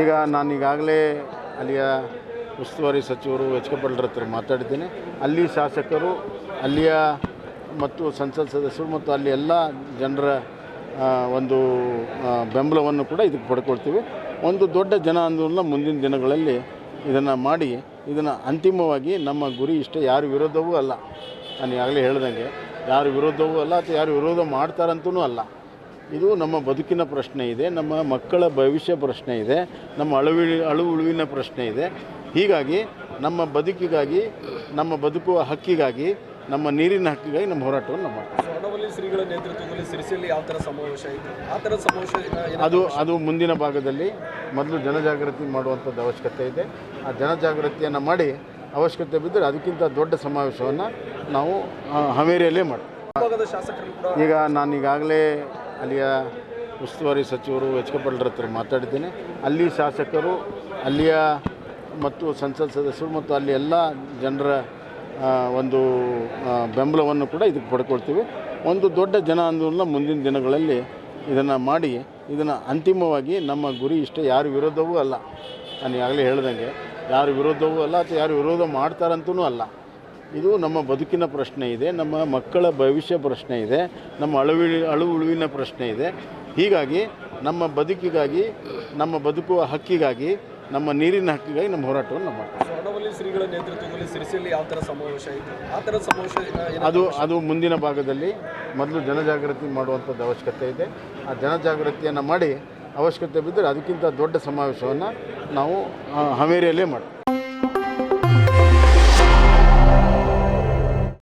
ಈಗ ನಾನು ಈಗಾಗಲೇ ಅಲ್ಲಿಯ ಉಸ್ತುವಾರಿ ಸಚಿವರು ಎಚ್ ಕೆ ಪಾಟೀಲ್ರ ಹತ್ರ ಮಾತಾಡಿದ್ದೇನೆ. ಅಲ್ಲಿ ಶಾಸಕರು, ಅಲ್ಲಿಯ ಮತ್ತು ಸಂಸತ್ ಸದಸ್ಯರು ಮತ್ತು ಅಲ್ಲಿ ಎಲ್ಲ ಜನರ ಒಂದು ಬೆಂಬಲವನ್ನು ಕೂಡ ಇದಕ್ಕೆ ಪಡ್ಕೊಳ್ತೀವಿ. ಒಂದು ದೊಡ್ಡ ಜನ ಆಂದೋಲನ ಮುಂದಿನ ದಿನಗಳಲ್ಲಿ ಇದನ್ನು ಮಾಡಿ, ಇದನ್ನು ಅಂತಿಮವಾಗಿ ನಮ್ಮ ಗುರಿ ಇಷ್ಟೇ, ಯಾರು ವಿರೋಧವೂ ಅಲ್ಲ. ನಾನು ಈಗಾಗಲೇ ಹೇಳ್ದಂಗೆ, ಯಾರು ವಿರೋಧವೂ ಅಲ್ಲ ಅಥವಾ ಯಾರು ವಿರೋಧ ಮಾಡ್ತಾರಂತೂ ಅಲ್ಲ. ಇದು ನಮ್ಮ ಬದುಕಿನ ಪ್ರಶ್ನೆ ಇದೆ ನಮ್ಮ ಮಕ್ಕಳ ಭವಿಷ್ಯ ಪ್ರಶ್ನೆ ಇದೆ ನಮ್ಮ ಅಳುವಿ ಅಳು ಉಳುವಿನ ಪ್ರಶ್ನೆ ಇದೆ. ಹೀಗಾಗಿ ನಮ್ಮ ಬದುಕಿಗಾಗಿ ನಮ್ಮ ಬದುಕುವ ಹಕ್ಕಿಗಾಗಿ ನಮ್ಮ ನೀರಿನ ಹಕ್ಕಿಗಾಗಿ ನಮ್ಮ ಹೋರಾಟವನ್ನು ನಾವು ಮಾಡ್ತೀವಿ. ಸ್ವರ್ಣವಲ್ಲಿ ಶ್ರೀಗಳ ನೇತೃತ್ವದಲ್ಲಿ ಸಿರಿಸಿಯಲ್ಲಿ ಯಾವ ಥರ ಸಮಾವೇಶ ಆಯಿತು? ಆ ಥರ ಸಮಾವೇಶ ಅದು ಅದು ಮುಂದಿನ ಭಾಗದಲ್ಲಿ ಮೊದಲು ಜನಜಾಗೃತಿ ಮಾಡುವಂಥದ್ದು ಅವಶ್ಯಕತೆ ಇದೆ. ಆ ಜನಜಾಗೃತಿಯನ್ನು ಮಾಡಿ ಅವಶ್ಯಕತೆ ಬಿದ್ದರೆ ಅದಕ್ಕಿಂತ ದೊಡ್ಡ ಸಮಾವೇಶವನ್ನು ನಾವು ಹಮೇರಿಯಲ್ಲೇ ಹಾವೇರಿಯಲ್ಲೇ ಮಾಡ್ತೀವಿ. ಈಗ ನಾನು ಈಗಾಗಲೇ ಅಲ್ಲಿಯ ಉಸ್ತುವಾರಿ ಸಚಿವರು ಎಚ್ ಕೆ ಪಾಟೀಲ್ರ ಹತ್ರ ಮಾತಾಡಿದ್ದೇನೆ. ಅಲ್ಲಿ ಶಾಸಕರು, ಅಲ್ಲಿಯ ಮತ್ತು ಸಂಸತ್ ಸದಸ್ಯರು ಮತ್ತು ಅಲ್ಲಿ ಎಲ್ಲ ಜನರ ಒಂದು ಬೆಂಬಲವನ್ನು ಕೂಡ ಇದಕ್ಕೆ ಪಡ್ಕೊಳ್ತೀವಿ. ಒಂದು ದೊಡ್ಡ ಜನ ಆಂದೋಲನ ಮುಂದಿನ ದಿನಗಳಲ್ಲಿ ಇದನ್ನು ಮಾಡಿ, ಇದನ್ನು ಅಂತಿಮವಾಗಿ ನಮ್ಮ ಗುರಿ ಇಷ್ಟೇ. ಯಾರು ವಿರೋಧವೂ ಅಲ್ಲ. ನಾನು ಈಗಾಗಲೇ ಹೇಳ್ದಂಗೆ, ಯಾರು ವಿರೋಧವೂ ಅಲ್ಲ ಅಥವಾ ಯಾರು ವಿರೋಧ ಮಾಡ್ತಾರಂತೂ ಅಲ್ಲ. ಇದು ನಮ್ಮ ಬದುಕಿನ ಪ್ರಶ್ನೆ ಇದೆ ನಮ್ಮ ಮಕ್ಕಳ ಭವಿಷ್ಯ ಪ್ರಶ್ನೆ ಇದೆ ನಮ್ಮ ಅಳುವಿ ಅಳು ಉಳುವಿನ ಪ್ರಶ್ನೆ ಇದೆ. ಹೀಗಾಗಿ ನಮ್ಮ ಬದುಕಿಗಾಗಿ ನಮ್ಮ ಬದುಕುವ ಹಕ್ಕಿಗಾಗಿ ನಮ್ಮ ನೀರಿನ ಹಕ್ಕಿಗಾಗಿ ನಮ್ಮ ಹೋರಾಟವನ್ನು ನಾವು ಮಾಡ್ತೀವಿ. ಸ್ವರ್ಣವಲ್ಲಿ ಶ್ರೀಗಳ ನೇತೃತ್ವದಲ್ಲಿ ಸಿರಿಸಿಯಲ್ಲಿ ಯಾವ ಥರ ಸಮಾವೇಶ ಆ ಥರ ಸಮಾವೇಶ ಅದು ಅದು ಮುಂದಿನ ಭಾಗದಲ್ಲಿ ಮೊದಲು ಜನಜಾಗೃತಿ ಮಾಡುವಂಥದ್ದು ಅವಶ್ಯಕತೆ ಇದೆ. ಆ ಜನಜಾಗೃತಿಯನ್ನು ಮಾಡಿ ಅವಶ್ಯಕತೆ ಬಿದ್ದರೆ ಅದಕ್ಕಿಂತ ದೊಡ್ಡ ಸಮಾವೇಶವನ್ನು ನಾವು ಹವೇರಿಯಲ್ಲೇ ಮಾಡ್ತೀವಿ.